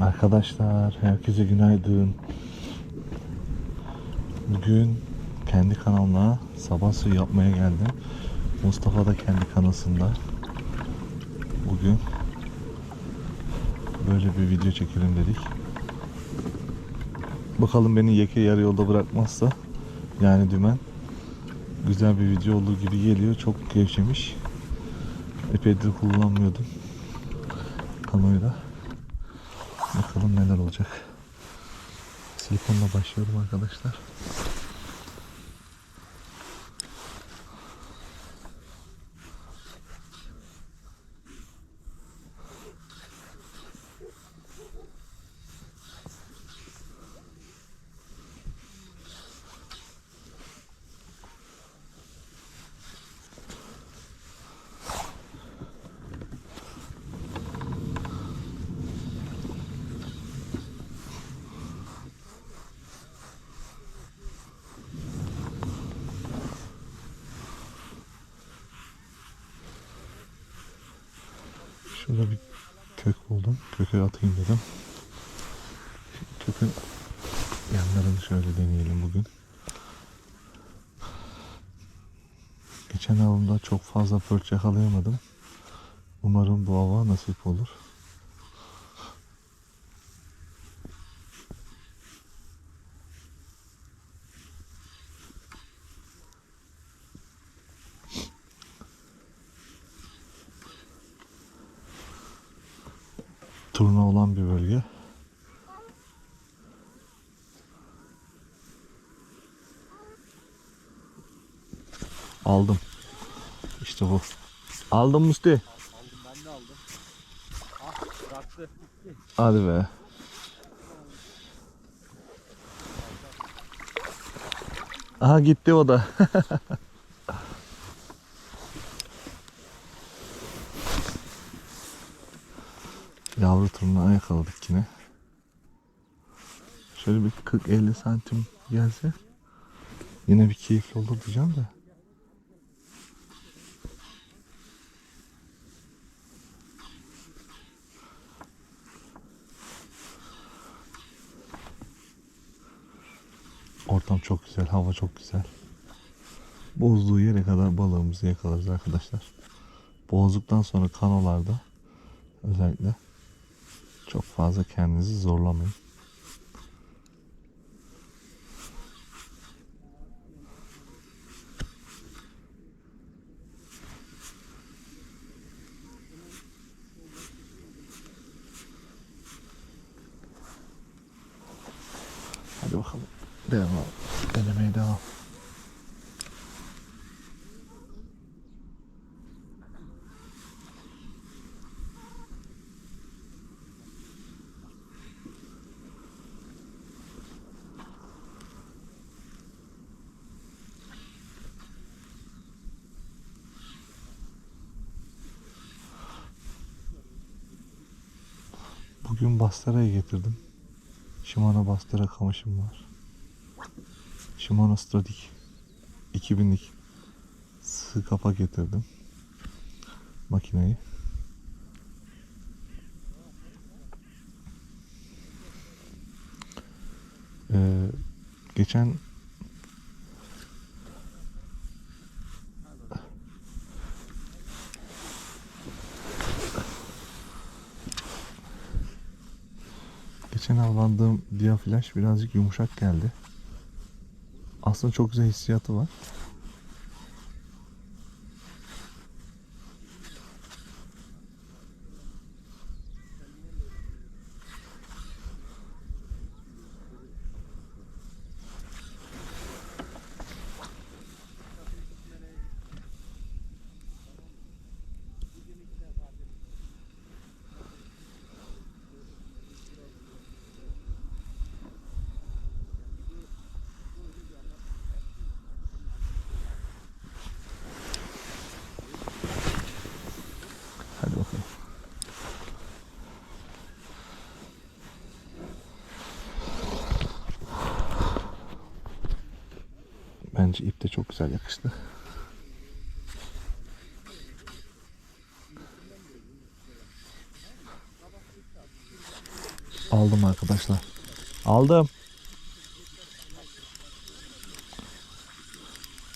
Arkadaşlar herkese günaydın. Bugün kendi kanalıma sabah suyu yapmaya geldim. Mustafa da kendi kanalında. Bugün böyle bir video çekelim dedik. Bakalım beni yeke yarı yolda bırakmazsa yani dümen güzel bir video olduğu gibi geliyor. Çok gevşemiş. Epeydir kullanmıyordum da. Bakalım neler olacak. Silikonla başlıyorum arkadaşlar. Şurada bir kök buldum. Köke atayım dedim. Kökün yanlarını şöyle deneyelim bugün. Geçen avımda çok fazla pörç yakalayamadım. Umarım bu hava nasip olur. Turna olan bir bölge. Aldım. İşte bu. Aldım Musti. Ben de aldım. Ah bıraktı. Hadi be. Aha gitti o da. Yavru turna yakaladık yine. Şöyle bir 40-50 santim gelse yine bir keyifli olur diyeceğim de. Ortam çok güzel, hava çok güzel. Bozduğu yere kadar balığımızı yakalarız arkadaşlar. Bozduktan sonra kanolarda özellikle çok fazla kendinizi zorlamayın. Hadi bakalım. Devam. Denemeye devam. Bugün Bastara'ya getirdim. Shimano Bastara kamışım var. Shimano Stradic 2000'lik sığ kafa getirdim. Makineyi. Ee, geçen Geçen avlandığım Dia Flash birazcık yumuşak geldi. Aslında çok güzel hissiyatı var. Hadi bakalım. Bence ip de çok güzel yakıştı. Aldım arkadaşlar. Aldım.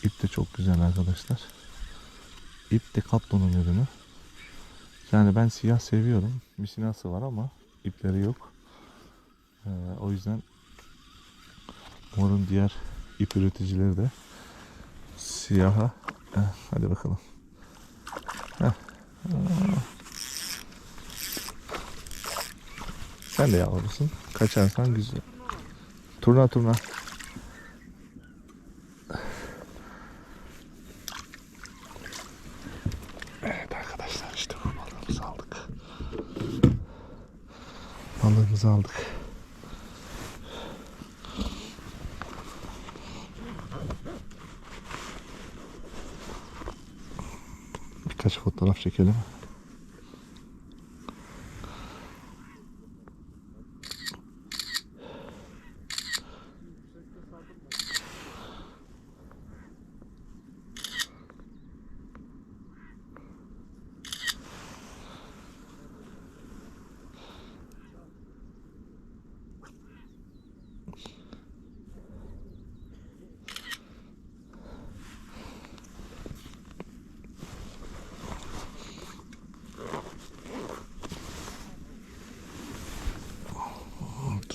İp de çok güzel arkadaşlar. İp de Kaplon'un ürünü. Yani ben siyah seviyorum. Misinası var ama ipleri yok. Ee, o yüzden morun diğer ip üreticileri de siyaha. Eh, hadi bakalım. Heh. Sen de yavrusun. Kaçarsan güzel. Turna turna. Evet arkadaşlar işte bu. Balığımızı aldık. Birkaç fotoğraf çekelim.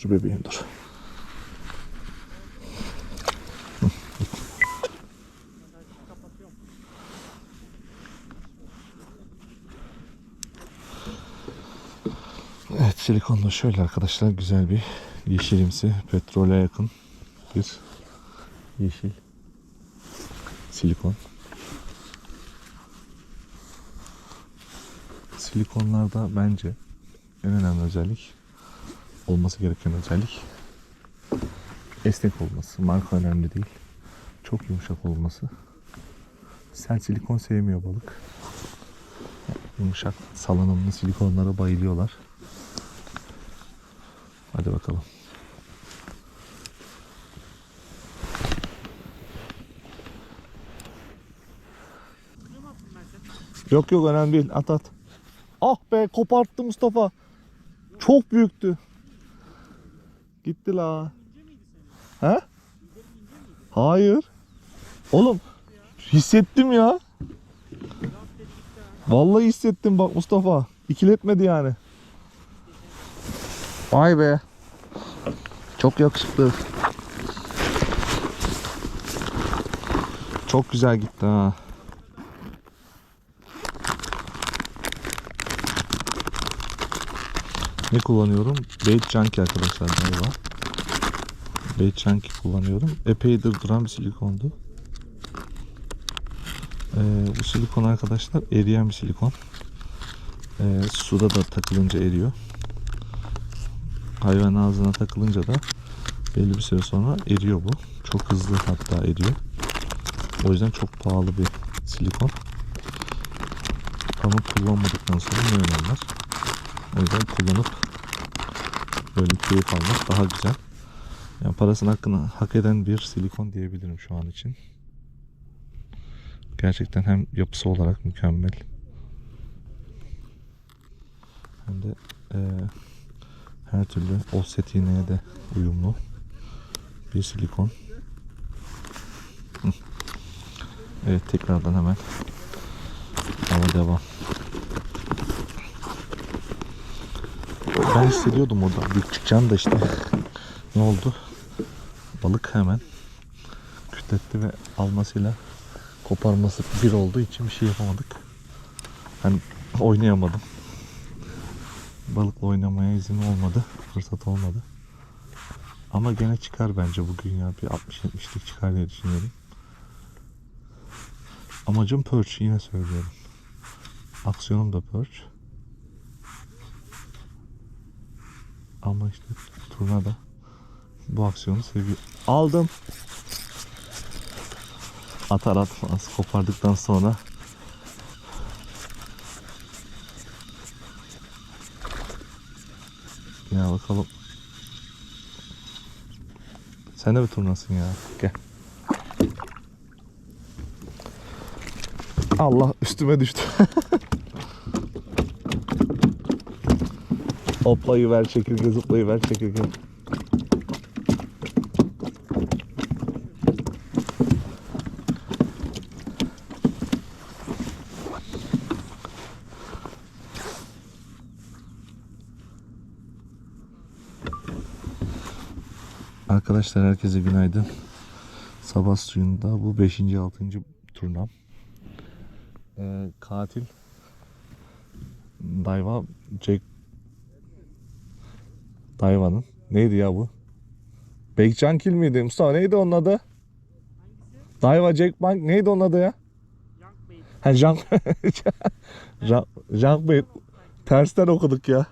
Dur bebeğim dur. Evet silikonda şöyle arkadaşlar güzel bir yeşilimsi petrole yakın bir yeşil silikon. Silikonlarda bence en önemli özellik olması gereken özellik esnek olması. Marka önemli değil. Çok yumuşak olması. Sert silikon sevmiyor balık. Yumuşak salınımlı silikonlara bayılıyorlar. Hadi bakalım. Yok yok önemli değil. At at. Ah be koparttı Mustafa. Çok büyüktü. Gitti la. He? Hayır. Oğlum hissettim ya. Vallahi hissettim bak Mustafa. İkiletmedi yani. Vay be. Çok yakışıklı. Çok güzel gitti ha. Ne kullanıyorum? Bait Junkie arkadaşlar galiba. Bait Junkie kullanıyorum. Epeydir duran bir silikondu. Ee, bu silikon arkadaşlar eriyen bir silikon. Ee, suda da takılınca eriyor. Hayvan ağzına takılınca da belli bir süre sonra eriyor bu. Çok hızlı hatta eriyor. O yüzden çok pahalı bir silikon. Ama kullanmadıktan sonra ne önemi var? O yüzden kullanıp böyle keyif almak daha güzel. Yani parasının hakkını hak eden bir silikon diyebilirim şu an için. Gerçekten hem yapısı olarak mükemmel. Hem de eee, her türlü offset iğneye de uyumlu bir silikon. Evet tekrardan hemen ama devam. Ben hissediyordum orada büyük çıkacağını da işte ne oldu? Balık hemen kütletti ve almasıyla koparması bir olduğu için bir şey yapamadık. Hani oynayamadım. Balıkla oynamaya izin olmadı. Fırsat olmadı. Ama gene çıkar bence bugün ya. Bir 60-70'lik çıkar diye düşünüyorum. Amacım perch yine söylüyorum. Aksiyonum da perch. Ama işte turna da bu aksiyonu seviyor. Aldım. Atar atmaz kopardıktan sonra Ya bakalım. Sen de bir turnasın ya. Gel. Allah üstüme düştü. Hoplayıver çekirge zıplayıver çekirge. Arkadaşlar herkese günaydın. Sabah suyunda bu 5. 6. turnam. Ee, katil Dayva Jack Dayva'nın neydi ya bu? Bekcan Kil miydi? Mustafa neydi onun adı? Dayva Jack Bank neydi onun adı ya? Ha Jank Jank Bey tersten okuduk ya.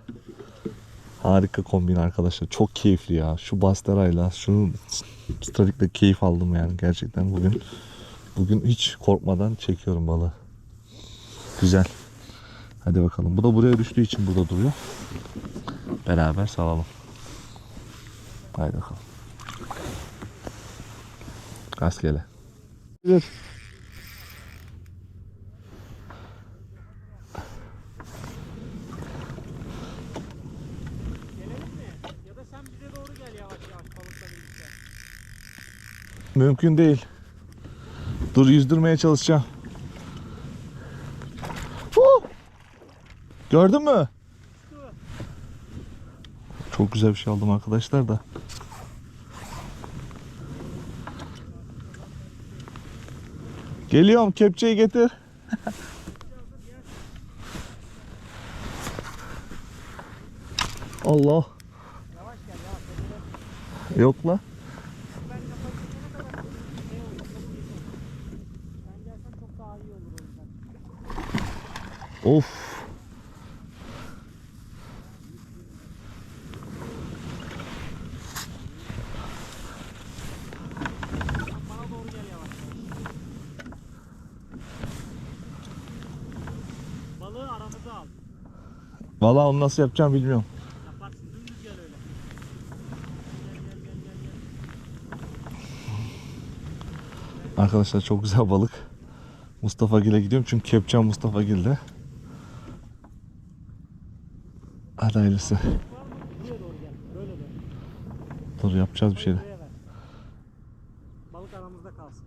Harika kombin arkadaşlar. Çok keyifli ya. Şu Basterayla, şu Statik'le keyif aldım yani gerçekten bugün. Bugün hiç korkmadan çekiyorum balığı. Güzel. Hadi bakalım. Bu da buraya düştüğü için burada duruyor. Beraber salalım. Haydi bakalım. Rastgele. Gelelim mi? Ya da sen bize doğru gel yavaş yavaş balıkla birlikte. Mümkün değil. Dur yüzdürmeye çalışacağım. Huh! Gördün mü? Çok güzel bir şey aldım arkadaşlar da. Geliyorum kepçeyi getir. Allah. Yok la. Ben kapalı çekene kadar şey olur. çabuk geçer. Ben gelsem çok daha iyi olur o yüzden. Of. Sen bana doğru gel yavaş yavaş. Vallahi onu nasıl yapacağım bilmiyorum. Arkadaşlar çok güzel balık. Mustafa Gil'e gidiyorum çünkü kepçem Mustafa Gil'de. Hadi hayırlısı. Dur yapacağız bir şeyler. Buraya ver. Balık aramızda kalsın.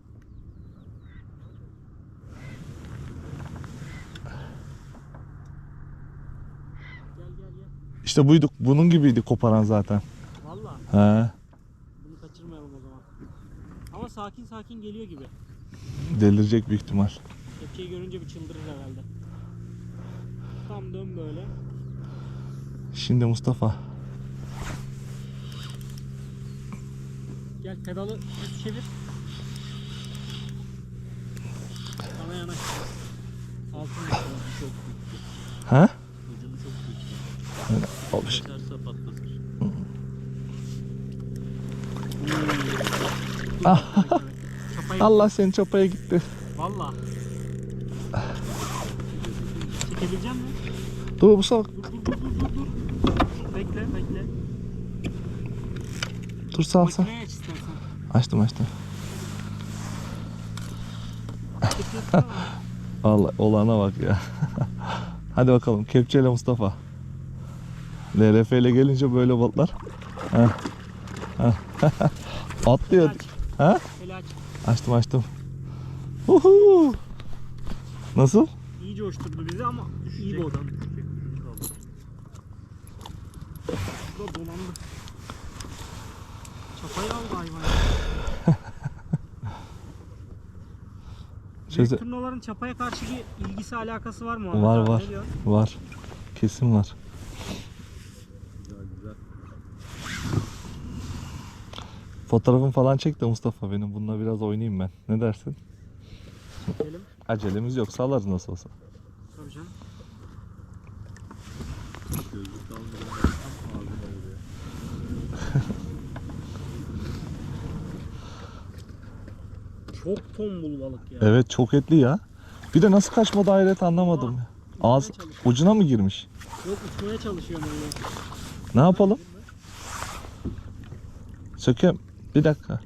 Gel gel gel. İşte buyduk. Bunun gibiydi koparan zaten. Valla He. bunu kaçırmayalım o zaman. Ama sakin sakin geliyor gibi. Delirecek büyük ihtimal. Kepçeyi görünce bir çıldırır herhalde. Tam dön böyle. Şimdi Mustafa. Gel pedalı çevir. Bana yanaş. Altın ucu çok büyük. He? Ucunu çok büyük. Alış. Kaçarsa patlatır. Çapayı Allah senin çapaya gitti. Valla. Çekebilecek misin? Dur Mustafa. Dur dur dur dur dur. dur. Bekle bekle. Dur sağ sağ. Makineye aç istersen. Açtım açtım. Allah olana bak ya. Hadi bakalım kepçeyle Mustafa. LRF ile gelince böyle balıklar. Heh. Heh. Atlıyor. Ha? Açtım açtım. Uhu. Nasıl? İyi coşturdu bizi ama iyi bir odan. Burada dolandı. Çapayı aldı hayvan. Şöyle- Büyük turnaların çapaya karşı bir ilgisi alakası var mı? Var abi? var. Var. Kesin var. Fotoğrafım falan çek de Mustafa benim. Bununla biraz oynayayım ben. Ne dersin? Çekelim. Acelemiz yok. Salarız nasıl olsa. Tabii canım. Çok tombul balık ya. Evet çok etli ya. Bir de nasıl kaçmadı hayret anlamadım. ya. Ağız ucuna mı girmiş? Yok uçmaya çalışıyor böyle. Ne yapalım? Sökeyim. Bir dakika.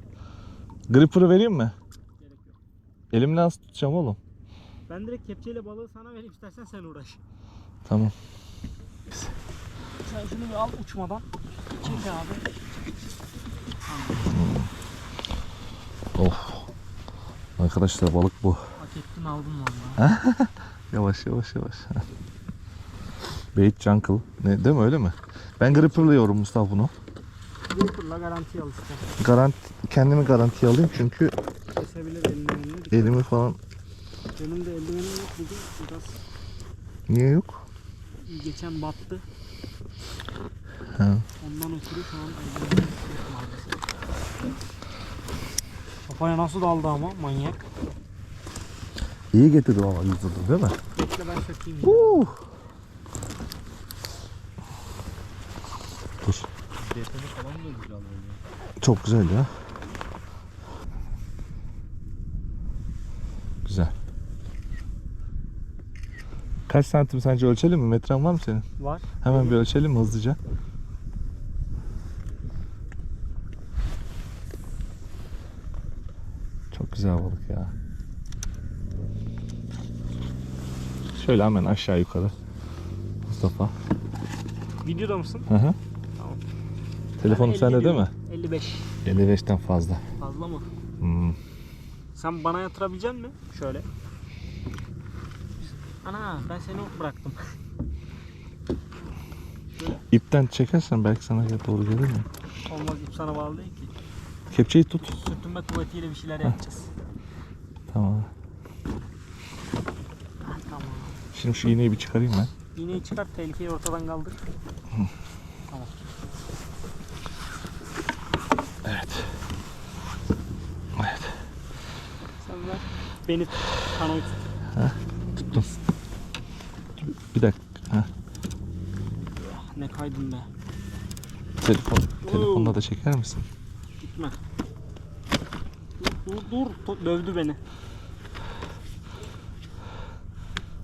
Gripper'ı vereyim mi? Gerek yok. Elimle nasıl tutacağım oğlum? Ben direkt kepçeyle balığı sana vereyim istersen sen uğraş. Tamam. Sen şunu bir al uçmadan. Çek abi. Of. Arkadaşlar balık bu. Hak ettin aldın valla. Yavaş yavaş yavaş. Bait Jungle. Ne, değil mi öyle mi? Ben gripper'la yiyorum Mustafa bunu. Gopur'la garanti al işte. Garanti, kendimi garantiye alayım çünkü Kesebilir elini. elimi falan Benim de eldivenim yok bugün. Biraz niye yok? geçen battı. Ha. Ondan ötürü şu an eldivenim yok maalesef. Kafaya nasıl daldı ama manyak. İyi getirdi ama yüzüldü değil mi? Bekle ben sökeyim. ya. Uh. Dur. Detayı falan da güzel oluyor. Çok güzel ya. Güzel. Kaç santim sence ölçelim mi? Metren var mı senin? Var. Hemen bir ölçelim mi hızlıca? Çok güzel balık ya. Şöyle hemen aşağı yukarı. Mustafa. Videoda mısın? Hı hı. Telefonum Ben sende 50 değil mi? diyorum. 55. 55'ten fazla. Fazla mı? Hmm. Sen bana yatırabilecek misin? Şöyle. Ana ben seni bıraktım. İpten çekersen belki sana doğru gelir mi? Olmaz ip sana bağlı değil ki. Kepçeyi tut. Sürtünme kuvvetiyle bir şeyler yapacağız. Tamam. Ha, tamam. Şimdi şu iğneyi bir çıkarayım ben. İğneyi çıkart tehlikeyi ortadan kaldır. Tamam. Evet. Evet. Sen ver. Beni. Kanoyu tut. Tuttum. Bir dakika. Ha. Ah, Ne kaydın be. Telefon, telefonla da çeker misin? Gitme. Dur dur dur. Dövdü beni.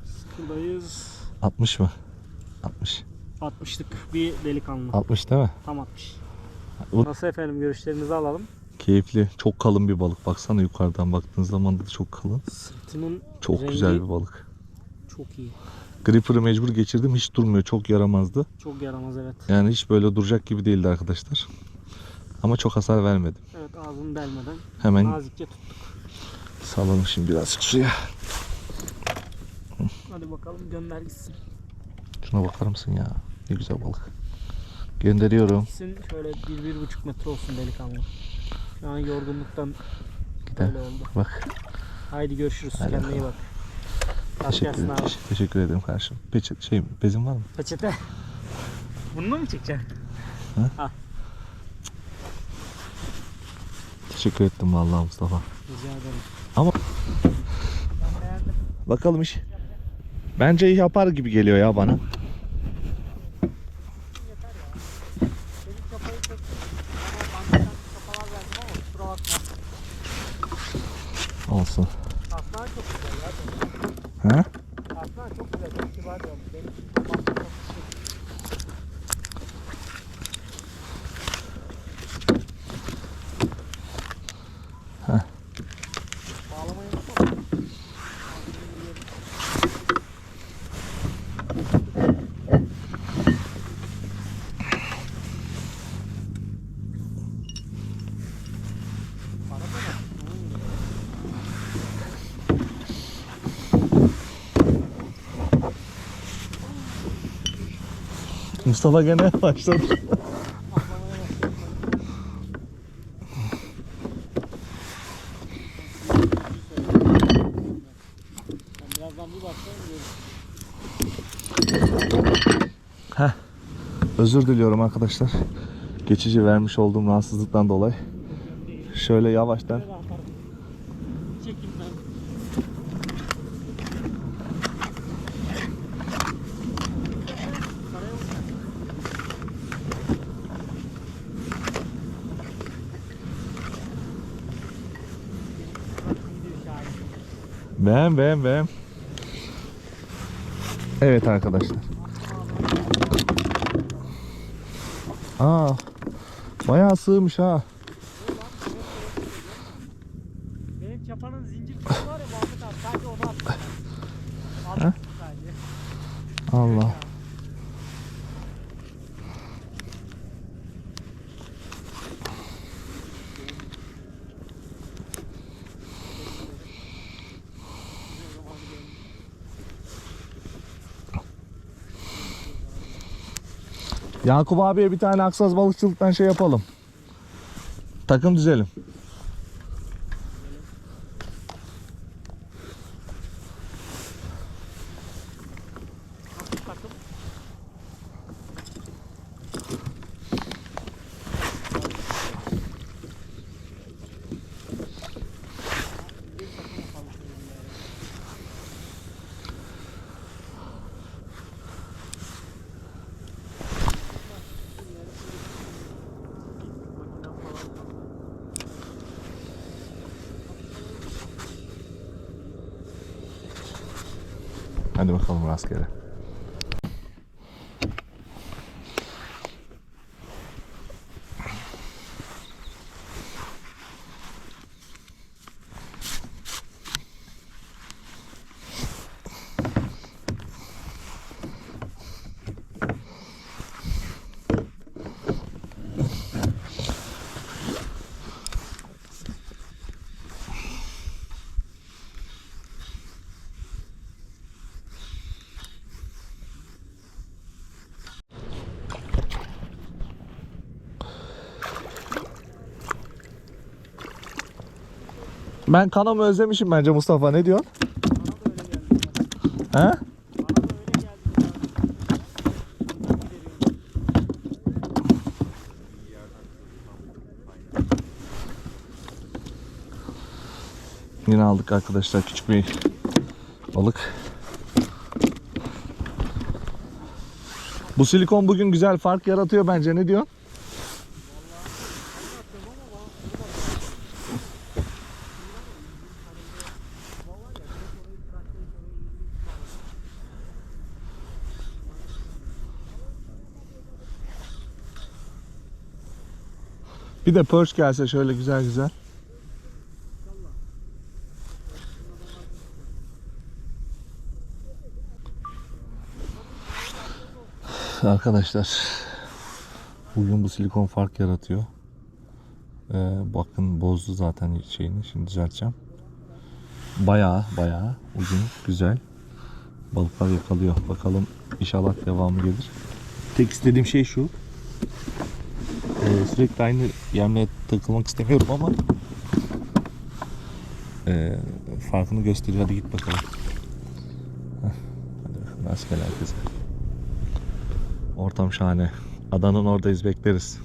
Sıkıldayız. 60 mı? 60. 60'lık bir delikanlı. 60 değil mi? Tam 60. Bu- Nasıl efendim görüşlerinizi alalım. Keyifli. Çok kalın bir balık. Baksana yukarıdan baktığın zaman da çok kalın. Sırtının Çok Rengi- güzel bir balık. çok iyi. Gripper'ı mecbur geçirdim. Hiç durmuyor. Çok yaramazdı. Çok yaramaz evet. Yani hiç böyle duracak gibi değildi arkadaşlar. Ama çok hasar vermedim. Evet ağzını delmeden Hemen nazikçe tut. salalım şimdi birazcık suya. Hadi bakalım gönder gitsin. Şuna bakar mısın ya? Ne güzel balık. Gönderiyorum. Gitsin şöyle bir, bir buçuk metre olsun delikanlı. Şu an yorgunluktan Gider. böyle oldu. Bak. Haydi görüşürüz. Hadi Kendine iyi bak. Rast Teşekkür, gelsin abi. teşekkür, ederim kardeşim. Peçe, şey, bezin var mı? Peçete. Bunu mu çekeceksin? Teşekkür ettim vallahi Mustafa. Rica ederim. Ama-. Bakalım iş. Bence yapar gibi geliyor ya bana. Yeter ya. Senin çapayı çek. Ama ben de sana çapalar verdim ama kusura bakma. Olsun. Aslan çok güzel ya. Ha? Aslan çok güzel. Çok kibar diyorum. Benim çapam çok güzel. Heh. Bağlamayı unutma. Mustafa gene başladı. Görürsün. Özür diliyorum arkadaşlar. Geçici vermiş olduğum rahatsızlıktan dolayı. Şöyle yavaştan Şöyle atarım. Çekeyim ben. Karaya vur. Bak şimdi beğen beğen beğen. Evet arkadaşlar. Aa, bayağı sığmış ha. Benim çapanın zincir kısmı var ya Muhammed abi sadece onu attım. Ha? Attım sadece. Allah. Yakup abiye bir tane aksaz balıkçılıktan şey yapalım. Takım düzelim. Nasıl takım? Hadi bakalım rastgele. Ben kanamı özlemişim bence Mustafa ne diyorsun? Bana da öyle geldi. He? Bana da öyle geldi. Yine aldık arkadaşlar küçük bir balık. Bu silikon bugün güzel fark yaratıyor bence ne diyorsun? Bir de perch gelse şöyle güzel güzel. Arkadaşlar bugün bu silikon fark yaratıyor. Ee, bakın bozdu zaten şeyini şimdi düzelteceğim. Bayağı bayağı bugün güzel balıklar yakalıyor. Bakalım inşallah devamı gelir. Tek istediğim şey şu. Ee, sürekli aynı yemle takılmak istemiyorum ama ee, farkını gösteriyor. Hadi git bakalım. Hadi bakalım. Ortam şahane. Adanın oradayız bekleriz.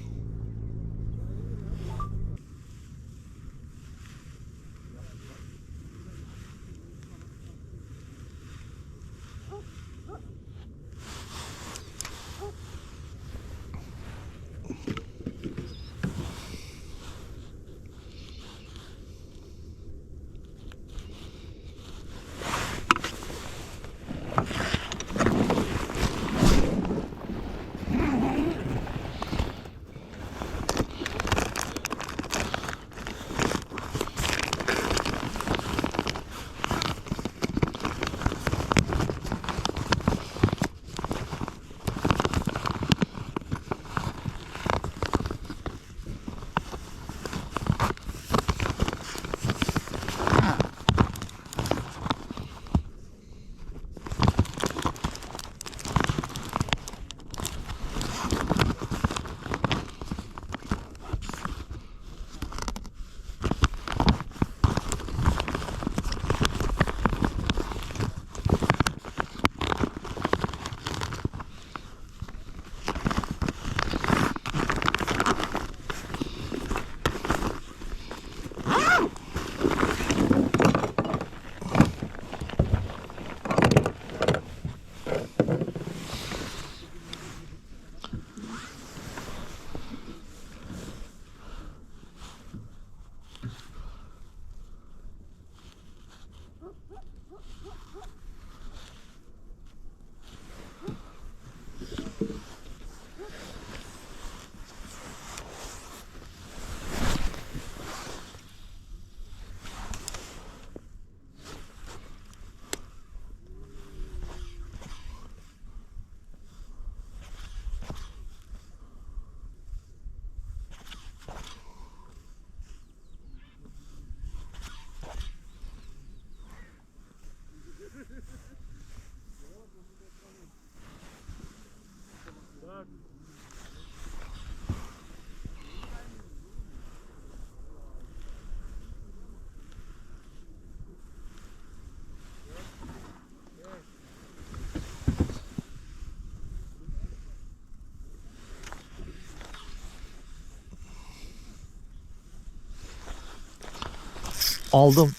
Aldım.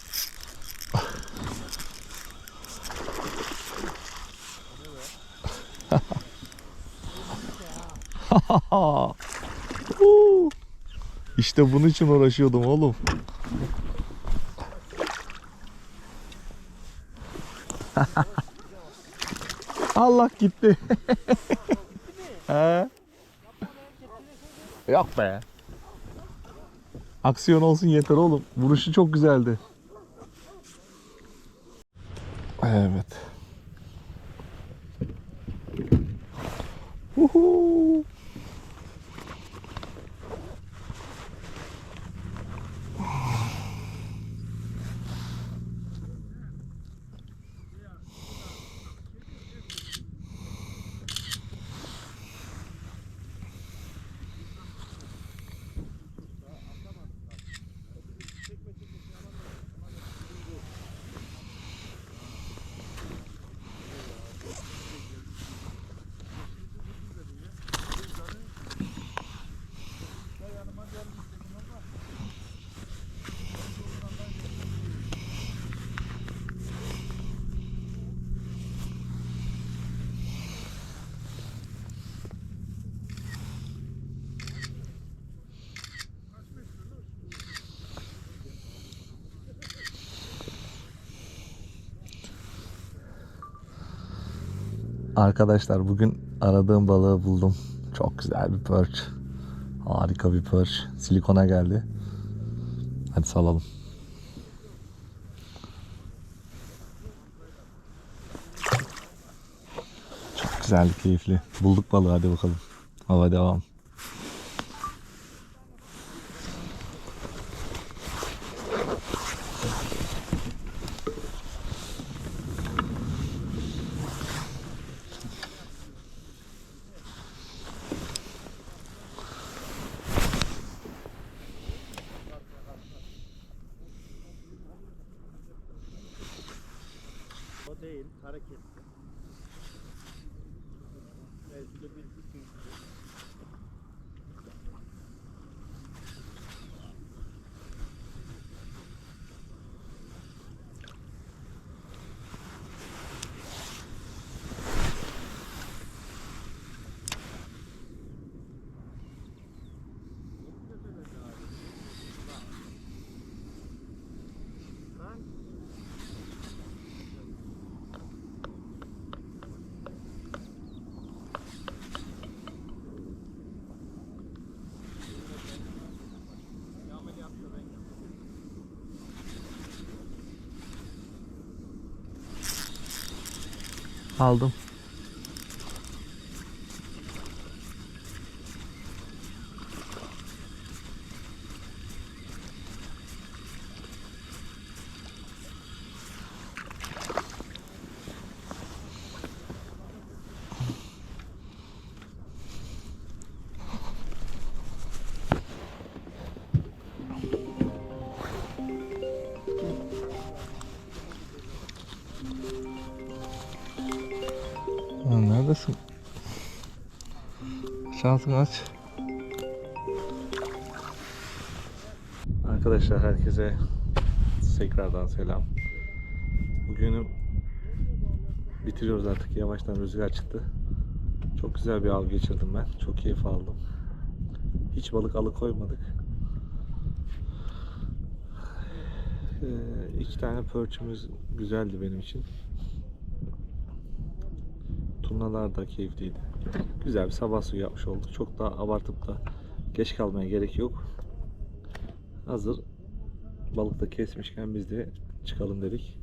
İşte bunun için uğraşıyordum oğlum. Allah gitti. He. Yok be. Aksiyon olsun yeter oğlum. Vuruşu çok güzeldi. Evet. Uhu. Arkadaşlar bugün aradığım balığı buldum. Çok güzel bir perch. Harika bir perch. Silikona geldi. Hadi salalım. Çok güzel, keyifli. Bulduk balığı hadi bakalım. Hava devam. Aldım. Neredesin? Şansını aç. Arkadaşlar herkese tekrardan selam. Bugünü bitiriyoruz artık. Yavaştan rüzgar çıktı. Çok güzel bir av geçirdim ben. Çok keyif aldım. Hiç balık alıkoymadık. Ee, iki tane pörçümüz güzeldi benim için. Turnalar da keyifliydi. Güzel bir sabah suyu yapmış olduk. Çok da abartıp da geç kalmaya gerek yok. Hazır balık da kesmişken biz de çıkalım dedik.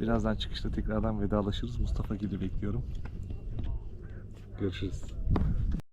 Birazdan çıkışta tekrardan vedalaşırız. Mustafa gibi bekliyorum. Görüşürüz.